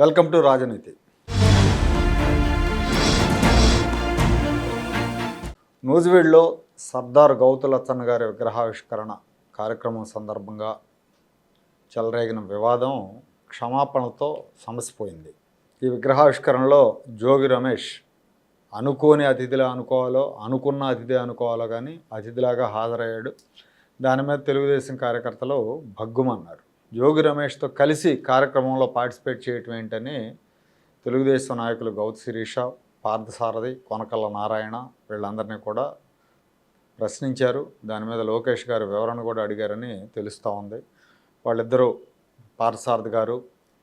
Welcome to రాజనీతి. నూజివీడ్లో సర్దార్ గౌతులచ్చన్న గారి విగ్రహావిష్కరణ కార్యక్రమం సందర్భంగా చెలరేగిన వివాదం క్షమాపణతో సమసిపోయింది. ఈ విగ్రహావిష్కరణలో జోగి రమేష్ అనుకోని అతిథిలా అనుకోవాలో అనుకున్న అతిథి అనుకోవాలో కానీ అతిథిలాగా హాజరయ్యాడు. దాని మీద తెలుగుదేశం కార్యకర్తలు భగ్గుమన్నారు. జోగి రమేష్తో కలిసి కార్యక్రమంలో పార్టిసిపేట్ చేయటం ఏంటని తెలుగుదేశం నాయకులు గౌత్ శిరీష పార్థసారథి కొనకల్ల నారాయణ వీళ్ళందరినీ కూడా ప్రశ్నించారు. దాని మీద లోకేష్ గారు వివరణ కూడా అడిగారని తెలుస్తూ ఉంది. వాళ్ళిద్దరూ పార్థసారథి గారు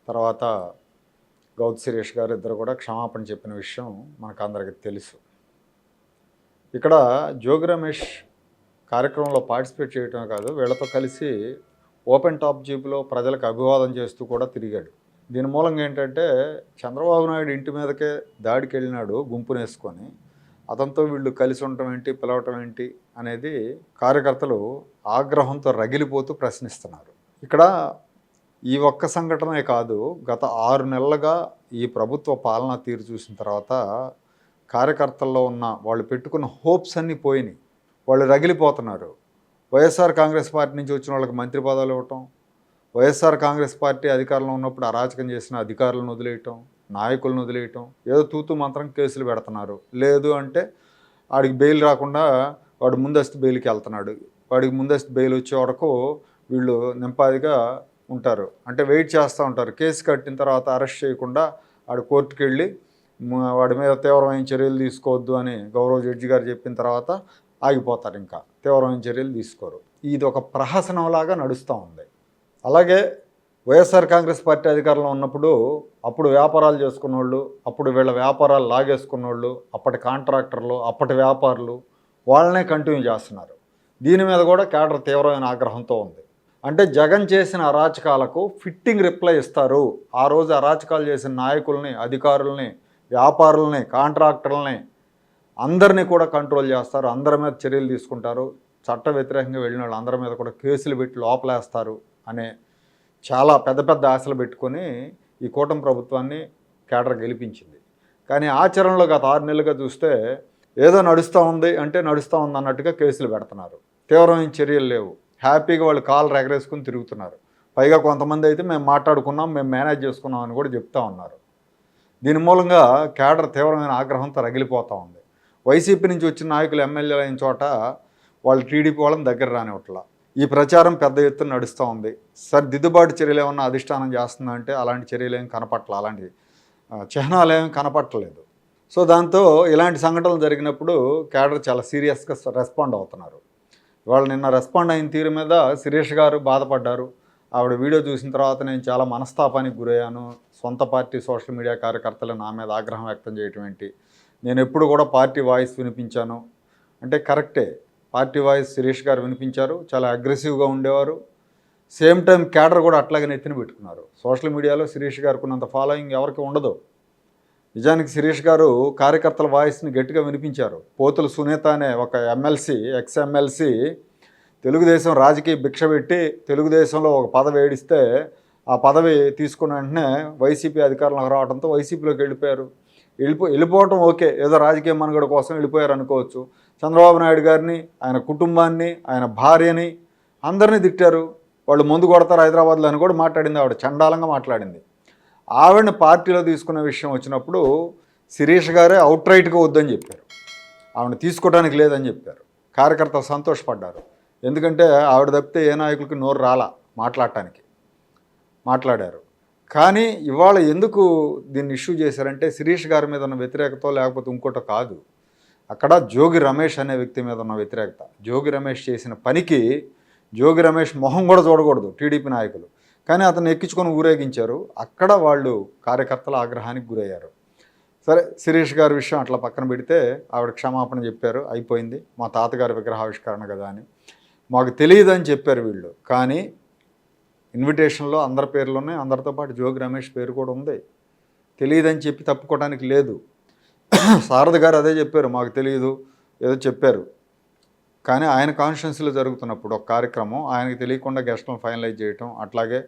తర్వాత గౌత్ శిరీష్ గారు ఇద్దరు కూడా క్షమాపణ చెప్పిన విషయం మనకు అందరికీ తెలుసు. ఇక్కడ జోగి రమేష్ కార్యక్రమంలో పార్టిసిపేట్ చేయటమే కాదు వీళ్ళతో కలిసి ఓపెన్ టాప్ జీప్లో ప్రజలకు అభివాదం చేస్తూ కూడా తిరిగాడు. దీని మూలంగా ఏంటంటే చంద్రబాబు నాయుడు ఇంటి మీదకే దాడికి వెళ్ళినాడు గుంపునేసుకొని. అతనితో వీళ్ళు కలిసి ఉండటం ఏంటి పిలవటం ఏంటి అనేది కార్యకర్తలు ఆగ్రహంతో రగిలిపోతూ ప్రశ్నిస్తున్నారు. ఇక్కడ ఈ ఒక్క సంఘటనే కాదు గత ఆరు నెలలుగా ఈ ప్రభుత్వ పాలన తీరు చూసిన తర్వాత కార్యకర్తల్లో ఉన్న వాళ్ళు పెట్టుకున్న హోప్స్ అన్నీ పోయినాయి. వాళ్ళు రగిలిపోతున్నారు. వైఎస్ఆర్ కాంగ్రెస్ పార్టీ నుంచి వచ్చిన వాళ్ళకి మంత్రి పదాలు ఇవ్వటం వైఎస్ఆర్ కాంగ్రెస్ పార్టీ అధికారంలో ఉన్నప్పుడు అరాచకం చేసిన అధికారులను వదిలేయటం నాయకులను వదిలేయటం ఏదో తూతు మంత్రం కేసులు పెడుతున్నారు. లేదు అంటే వాడికి బెయిల్ రాకుండా వాడు ముందస్తు బెయిల్కి వెళ్తున్నాడు. వాడికి ముందస్తు బెయిల్ వచ్చే వరకు వీళ్ళు నింపాదిగా ఉంటారు. అంటే వెయిట్ చేస్తూ ఉంటారు. కేసు కట్టిన తర్వాత అరెస్ట్ చేయకుండా వాడు కోర్టుకెళ్ళి వాడి మీద తీవ్రమైన చర్యలు తీసుకోవద్దు అని గౌరవ జడ్జి గారు చెప్పిన తర్వాత ఆగిపోతారు ఇంకా. తీవ్రమైన చర్యలు తీసుకోరు. ఇది ఒక ప్రహసనంలాగా నడుస్తూ ఉంది. అలాగే వైఎస్ఆర్ కాంగ్రెస్ పార్టీ అధికారంలో ఉన్నప్పుడు అప్పుడు వ్యాపారాలు చేసుకున్న వాళ్ళు అప్పుడు వీళ్ళ వ్యాపారాలు లాగేసుకున్న వాళ్ళు అప్పటి కాంట్రాక్టర్లు అప్పటి వ్యాపారులు వాళ్ళనే కంటిన్యూ చేస్తున్నారు. దీని మీద కూడా కేడర్ తీవ్రమైన ఆగ్రహంతో ఉంది. అంటే జగన్ చేసిన అరాచకాలకు ఫిట్టింగ్ రిప్లై ఇస్తారు. ఆ రోజు అరాచకాలు చేసిన నాయకుల్ని అధికారుల్ని వ్యాపారుల్ని కాంట్రాక్టర్లని అందరినీ కూడా కంట్రోల్ చేస్తారు అందరి మీద చర్యలు తీసుకుంటారు. చట్ట వ్యతిరేకంగా వెళ్ళిన వాళ్ళు అందరి మీద కూడా కేసులు పెట్టి లోపలేస్తారు అనే చాలా పెద్ద పెద్ద ఆశలు పెట్టుకొని ఈ కూటమి ప్రభుత్వాన్ని కేడర్ గెలిపించింది. కానీ ఆచరణలో గత ఆరు నెలలుగా చూస్తే ఏదో నడుస్తూ ఉంది అంటే నడుస్తూ ఉంది అన్నట్టుగా కేసులు పెడుతున్నారు. తీవ్రమైన చర్యలు లేవు. హ్యాపీగా వాళ్ళు కాలు రెగరేసుకుని తిరుగుతున్నారు. పైగా కొంతమంది అయితే మేము మాట్లాడుకున్నాం మేము మేనేజ్ చేసుకున్నాం అని కూడా చెప్తా ఉన్నారు. దీని మూలంగా కేడర్ తీవ్రమైన ఆగ్రహంతో రగిలిపోతూ ఉంది. వైసీపీ నుంచి వచ్చిన నాయకులు ఎమ్మెల్యేలు అయిన చోట వాళ్ళు టీడీపీ వాళ్ళని దగ్గర రానివ్వట్ల. ఈ ప్రచారం పెద్ద ఎత్తున నడుస్తూ ఉంది. సార్ దిద్దుబాటు చర్యలు ఏమన్నా అధిష్టానం చేస్తుందంటే అలాంటి చర్యలు ఏం కనపట్ల? అలాంటి చిహ్నాలు ఏమి కనపట్టలేదు. సో దాంతో ఇలాంటి సంఘటనలు జరిగినప్పుడు కేడర్ చాలా సీరియస్గా రెస్పాండ్ అవుతున్నారు. ఇవాళ నిన్న రెస్పాండ్ అయిన తీరు మీద శిరీష్ గారు బాధపడ్డారు. ఆవిడ వీడియో చూసిన తర్వాత నేను చాలా మనస్తాపానికి గురయ్యాను. సొంత పార్టీ సోషల్ మీడియా కార్యకర్తలు నా మీద ఆగ్రహం వ్యక్తం చేయటం ఏంటి? నేను ఎప్పుడు కూడా పార్టీ వాయిస్ వినిపించాను. అంటే కరెక్టే. పార్టీ వాయిస్ శిరీష్ గారు వినిపించారు. చాలా అగ్రెసివ్గా ఉండేవారు. సేమ్ టైం క్యాడర్ కూడా అట్లాగే నెత్తిన పెట్టుకున్నారు. సోషల్ మీడియాలో శిరీష్ గారికి ఉన్నంత ఫాలోయింగ్ ఎవరికి ఉండదు. నిజానికి శిరీష్ గారు కార్యకర్తల వాయిస్ని గట్టిగా వినిపించారు. పోతుల సునీత అనే ఒక ఎమ్మెల్సీ ఎక్స్ ఎమ్మెల్సీ తెలుగుదేశం రాజకీయ భిక్ష పెట్టి తెలుగుదేశంలో ఒక పదవి ఏడిస్తే ఆ పదవి తీసుకున్న వెంటనే వైసీపీ అధికారంలోకి రావడంతో వైసీపీలోకి వెళ్ళిపోయారు. వెళ్ళిపో వెళ్ళిపోవటం ఓకే. ఏదో రాజకీయ మనుగడ కోసం వెళ్ళిపోయారు అనుకోవచ్చు. చంద్రబాబు నాయుడు గారిని ఆయన కుటుంబాన్ని ఆయన భార్యని అందరినీ తిట్టారు. వాళ్ళు ముందు కొడతారు హైదరాబాద్లో అని కూడా మాట్లాడింది ఆవిడ. చండాలంగా మాట్లాడింది. ఆవిడని పార్టీలో తీసుకున్న విషయం వచ్చినప్పుడు శిరీష్ గారే అవుట్ రైట్గా వద్దని చెప్పారు. ఆవిడ తీసుకోవడానికి లేదని చెప్పారు. కార్యకర్తలు సంతోషపడ్డారు. ఎందుకంటే ఆవిడ తప్పితే ఏ నాయకులకి నోరు రాలా మాట్లాడటానికి. మాట్లాడారు. కానీ ఇవాళ ఎందుకు దీన్ని ఇష్యూ చేశారంటే శిరీష్ గారి మీద ఉన్న వ్యతిరేకత లేకపోతే ఇంకోట కాదు. అక్కడ జోగి రమేష్ అనే వ్యక్తి మీద ఉన్న వ్యతిరేకత. జోగి రమేష్ చేసిన పనికి జోగి రమేష్ మొహం కూడా చూడకూడదు టీడీపీ నాయకులు. కానీ అతను ఎక్కించుకొని ఊరేగించారు. అక్కడ వాళ్ళు కార్యకర్తల ఆగ్రహానికి గురయ్యారు. సరే శిరీష్ గారి విషయం అట్లా పక్కన పెడితే ఆవిడ క్షమాపణ చెప్పారు. అయిపోయింది. మా తాతగారి విగ్రహావిష్కరణ కదా అని. మాకు తెలియదని చెప్పారు వీళ్ళు. కానీ ఇన్విటేషన్లో అందరి పేర్లు ఉన్నాయి అందరితో పాటు జోగి రమేష్ పేరు కూడా ఉంది. తెలియదని చెప్పి తప్పుకోవడానికి లేదు. శారద గారు అదే చెప్పారు మాకు తెలియదు ఏదో చెప్పారు. కానీ ఆయన కాన్షియన్స్లో జరుగుతున్నప్పుడు ఒక కార్యక్రమం ఆయనకు తెలియకుండా గెస్ట్లను ఫైనలైజ్ చేయటం అట్లాగే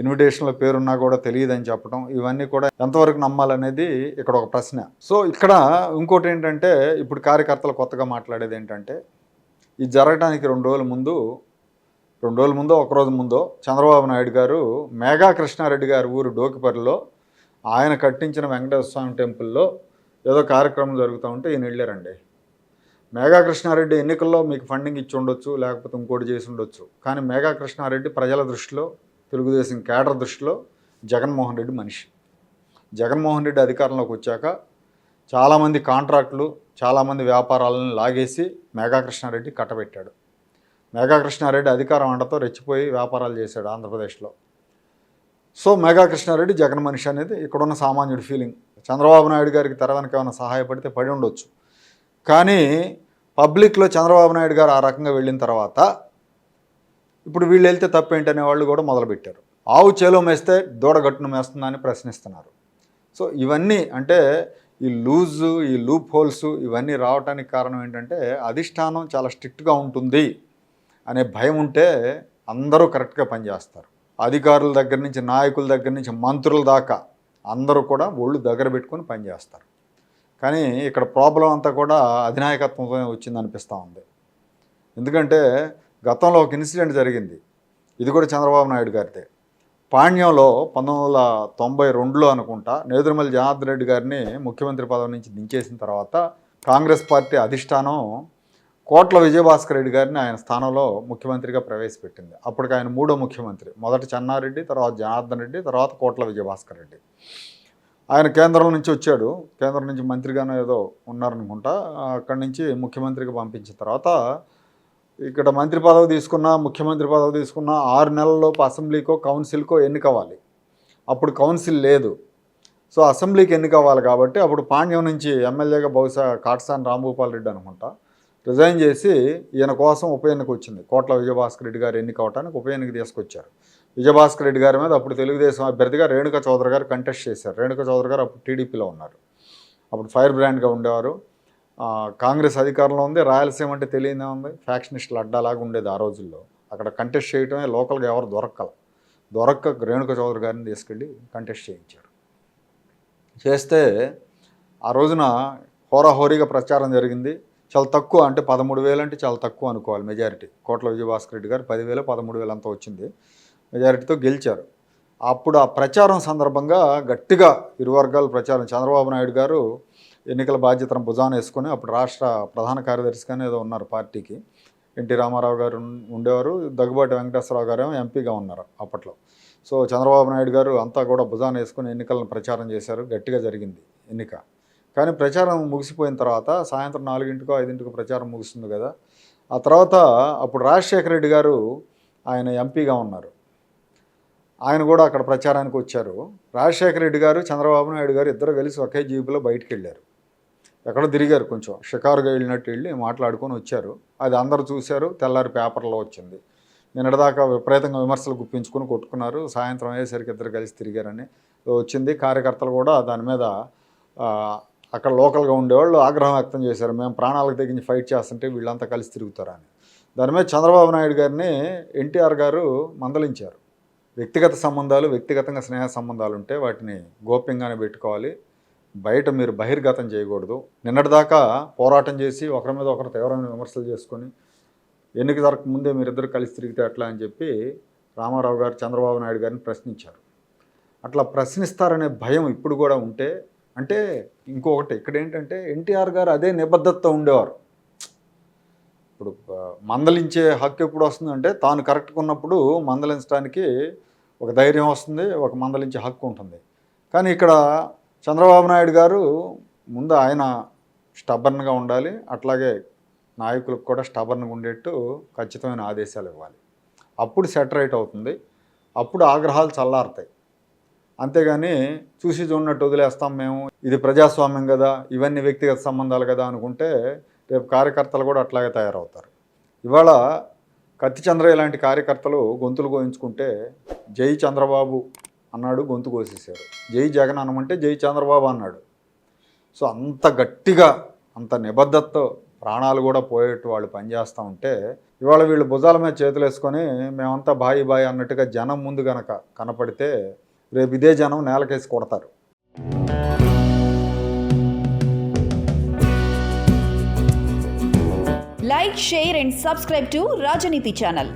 ఇన్విటేషన్లో పేరున్నా కూడా తెలియదని చెప్పడం ఇవన్నీ కూడా ఎంతవరకు నమ్మాలనేది ఇక్కడ ఒక ప్రశ్న. సో ఇక్కడ ఇంకోటి ఏంటంటే ఇప్పుడు కార్యకర్తలు కొత్తగా మాట్లాడేది ఏంటంటే ఇది జరగడానికి రెండు రోజుల ముందు రెండు రోజుల ముందో ఒక రోజు ముందో చంద్రబాబు నాయుడు గారు మేఘా కృష్ణారెడ్డి గారి ఊరు డోకిపర్రిలో ఆయన కట్టించిన వెంకటేశ్వర స్వామి టెంపుల్లో ఏదో కార్యక్రమం జరుగుతూ ఉంటే ఈయన వెళ్ళారండి. మేఘా కృష్ణారెడ్డి ఎన్నికల్లో మీకు ఫండింగ్ ఇచ్చి ఉండొచ్చు లేకపోతే ఇంకోటి చేసి ఉండొచ్చు. కానీ మేఘా కృష్ణారెడ్డి ప్రజల దృష్టిలో తెలుగుదేశం కేడర్ దృష్టిలో జగన్మోహన్ రెడ్డి మనిషి. జగన్మోహన్ రెడ్డి అధికారంలోకి వచ్చాక చాలామంది కాంట్రాక్టులు చాలామంది వ్యాపారాలను లాగేసి మేఘా కృష్ణారెడ్డి కట్టబెట్టాడు. మెగాకృష్ణారెడ్డి అధికారం అండతో రెచ్చిపోయి వ్యాపారాలు చేశాడు ఆంధ్రప్రదేశ్లో. సో మెగాకృష్ణారెడ్డి జగన్ మనిషి అనేది ఇక్కడున్న సామాన్యుడి ఫీలింగ్ చంద్రబాబు నాయుడు గారికి తెర వెనక ఏమైనా సహాయపడితే పడి ఉండొచ్చు. కానీ పబ్లిక్లో చంద్రబాబు నాయుడు గారు ఆ రకంగా వెళ్ళిన తర్వాత ఇప్పుడు వీళ్ళు వెళ్తే తప్పేంటనే వాళ్ళు కూడా మొదలుపెట్టారు. ఆవు చేలో మేస్తే దూడగట్టును మేస్తుందని ప్రశ్నిస్తున్నారు. సో ఇవన్నీ అంటే ఈ లూజు ఈ లూప్ హోల్స్ ఇవన్నీ రావడానికి కారణం ఏంటంటే అధిష్టానం చాలా స్ట్రిక్ట్గా ఉంటుంది. అనే భయం ఉంటే అందరూ కరెక్ట్గా పనిచేస్తారు అధికారుల దగ్గర నుంచి నాయకుల దగ్గర నుంచి మంత్రుల దాకా అందరూ కూడా ఒళ్ళు దగ్గర పెట్టుకొని పనిచేస్తారు కానీ ఇక్కడ ప్రాబ్లం అంతా కూడా అధినాయకత్వంతో వచ్చింది అనిపిస్తూ ఉంది. ఎందుకంటే గతంలో ఒక ఇన్సిడెంట్ జరిగింది. ఇది కూడా చంద్రబాబు నాయుడు గారిదే. పాణ్యంలో పంతొమ్మిది వందల తొంభై రెండులో అనుకుంటా నేదురుమల్లి జనార్దన్ రెడ్డి గారిని ముఖ్యమంత్రి పదవి నుంచి దించేసిన తర్వాత కాంగ్రెస్ పార్టీ అధిష్టానం కోట్ల విజయభాస్కర్ రెడ్డి గారిని ఆయన స్థానంలో ముఖ్యమంత్రిగా ప్రవేశపెట్టింది. అప్పటికి ఆయన మూడో ముఖ్యమంత్రి. మొదట చెన్నారెడ్డి తర్వాత జనార్దన్ రెడ్డి తర్వాత కోట్ల విజయభాస్కర్ రెడ్డి. ఆయన కేంద్రం నుంచి వచ్చాడు. కేంద్రం నుంచి మంత్రిగానో ఏదో ఉన్నారనుకుంటా. అక్కడి నుంచి ముఖ్యమంత్రికి పంపించిన తర్వాత ఇక్కడ మంత్రి పదవి తీసుకున్న ముఖ్యమంత్రి పదవి తీసుకున్న ఆరు నెలల్లోపు అసెంబ్లీకో కౌన్సిల్కో ఎన్నికవ్వాలి. అప్పుడు కౌన్సిల్ లేదు. సో అసెంబ్లీకి ఎన్నికవ్వాలి కాబట్టి అప్పుడు పాండ్యం నుంచి ఎమ్మెల్యేగా బహుశా కాటసాని రాంభూపాల్ రెడ్డి అనుకుంటా. రిజైన్ చేసి ఈయన కోసం ఉప ఎన్నిక వచ్చింది. కోట్ల విజయభాస్కర్ రెడ్డి గారు ఎన్నిక అవడానికి ఉప ఎన్నిక తీసుకొచ్చారు. విజయభాస్కర్ రెడ్డి గారి మీద అప్పుడు తెలుగుదేశం అభ్యర్థిగా రేణుకా చౌదరి గారు కంటెస్ట్ చేశారు. రేణుకా చౌదరి గారు అప్పుడు టీడీపీలో ఉన్నారు. అప్పుడు ఫైర్ బ్రాండ్గా ఉండేవారు. కాంగ్రెస్ అధికారంలో ఉంది. రాయలసీమ అంటే తెలియదే ఉంది. ఫ్యాక్షనిస్టులు అడ్డాలాగా ఉండేది ఆ రోజుల్లో. అక్కడ కంటెస్ట్ చేయటమే లోకల్గా ఎవరు దొరక్కల. దొరక్క రేణుకా చౌదరి గారిని తీసుకెళ్ళి కంటెస్ట్ చేయించారు. చేస్తే ఆ రోజున హోరాహోరీగా ప్రచారం జరిగింది. చాలా తక్కువ అంటే పదమూడు వేలు అంటే చాలా తక్కువ అనుకోవాలి మెజారిటీ. కోట్ల విజయభాస్కర్ రెడ్డి గారు పదివేలు పదమూడు వేలు అంతా వచ్చింది. మెజారిటీతో గెలిచారు. అప్పుడు ఆ ప్రచారం సందర్భంగా గట్టిగా ఇరు వర్గాల ప్రచారం చంద్రబాబు నాయుడు గారు ఎన్నికల బాధ్యతను భుజాన వేసుకొని అప్పుడు రాష్ట్ర ప్రధాన కార్యదర్శిగానే ఏదో ఉన్నారు పార్టీకి. ఎన్టీ రామారావు గారు ఉండేవారు దగ్గుబాటి వెంకటేశ్వరరావు గారు ఏమో ఎంపీగా ఉన్నారు అప్పట్లో. సో చంద్రబాబు నాయుడు గారు అంతా కూడా భుజాన వేసుకొని ఎన్నికలను ప్రచారం చేశారు. గట్టిగా జరిగింది ఎన్నిక. కానీ ప్రచారం ముగిసిపోయిన తర్వాత సాయంత్రం నాలుగింటికో ఐదింటికో ప్రచారం ముగుస్తుంది కదా. ఆ తర్వాత అప్పుడు రాజశేఖర రెడ్డి గారు ఆయన ఎంపీగా ఉన్నారు. ఆయన కూడా అక్కడ ప్రచారానికి వచ్చారు. రాజశేఖర రెడ్డి గారు చంద్రబాబు నాయుడు గారు ఇద్దరు కలిసి ఒకే జీబులో బయటికి వెళ్ళారు. ఎక్కడో తిరిగారు కొంచెం షికారుగా వెళ్ళినట్టు వెళ్ళి మాట్లాడుకొని వచ్చారు. అది అందరూ చూశారు తెల్లారి పేపర్లో వచ్చింది. నిన్నటిదాకా విపరీతంగా విమర్శలు గుప్పించుకొని కొట్టుకున్నారు. సాయంత్రం అయ్యేసరికి ఇద్దరు కలిసి తిరిగారని వచ్చింది. కార్యకర్తలు కూడా దాని మీద అక్కడ లోకల్గా ఉండేవాళ్ళు ఆగ్రహం వ్యక్తం చేశారు. మేము ప్రాణాలకు తెగించి ఫైట్ చేస్తుంటే వీళ్ళంతా కలిసి తిరుగుతారని. దాని మీద చంద్రబాబు నాయుడు గారిని ఎన్టీఆర్ గారు మందలించారు. వ్యక్తిగత సంబంధాలు వ్యక్తిగతంగా స్నేహ సంబంధాలు ఉంటే వాటిని గోప్యంగానే పెట్టుకోవాలి. బయట మీరు బహిర్గతం చేయకూడదు. నిన్నటిదాకా పోరాటం చేసి ఒకరి మీద ఒకరు తీవ్రమైన విమర్శలు చేసుకొని ఎన్నిక జరగక ముందే మీరిద్దరు కలిసి తిరిగితే అట్లా అని చెప్పి రామారావు గారు చంద్రబాబు నాయుడు గారిని ప్రశ్నించారు. అట్లా ప్రశ్నిస్తారనే భయం ఇప్పుడు కూడా ఉంటే అంటే ఇంకొకటి ఇక్కడ ఏంటంటే ఎన్టీఆర్ గారు అదే నిబద్ధతతో ఉండేవారు. ఇప్పుడు మందలించే హక్కు ఎప్పుడు వస్తుందంటే తాను కరెక్ట్గా ఉన్నప్పుడు మందలించడానికి ఒక ధైర్యం వస్తుంది ఒక మందలించే హక్కు ఉంటుంది. కానీ ఇక్కడ చంద్రబాబు నాయుడు గారు ముందు ఆయన స్టబర్న్గా ఉండాలి అట్లాగే నాయకులకు కూడా స్టబర్న్గా ఉండేట్టు ఖచ్చితమైన ఆదేశాలు ఇవ్వాలి. అప్పుడు సెటరేట్ అవుతుంది అప్పుడు ఆగ్రహాలు చల్లారుతాయి. అంతేగాని చూసి చూడనట్టు వదిలేస్తాం మేము. ఇది ప్రజాస్వామ్యం కదా ఇవన్నీ వ్యక్తిగత సంబంధాలు కదా అనుకుంటే రేపు కార్యకర్తలు కూడా అట్లాగే తయారవుతారు. ఇవాళ కత్తి చంద్రయ్య లాంటి కార్యకర్తలు గొంతులు కోయించుకుంటే జై చంద్రబాబు అన్నాడు గొంతు కోసేశారు. జై జగన్ అనమంటే జై చంద్రబాబు అన్నాడు. సో అంత గట్టిగా అంత నిబద్ధతతో ప్రాణాలు కూడా పోయేట్టు వాళ్ళు పనిచేస్తూ ఉంటే ఇవాళ వీళ్ళు భుజాల మీద చేతులు వేసుకొని మేమంతా బాయి బాయి అన్నట్టుగా జనం ముందు కనుక కనపడితే రేపు ఇదే జనం నేలకేసి కొడతారు. Like share and subscribe to Rajaneeti channel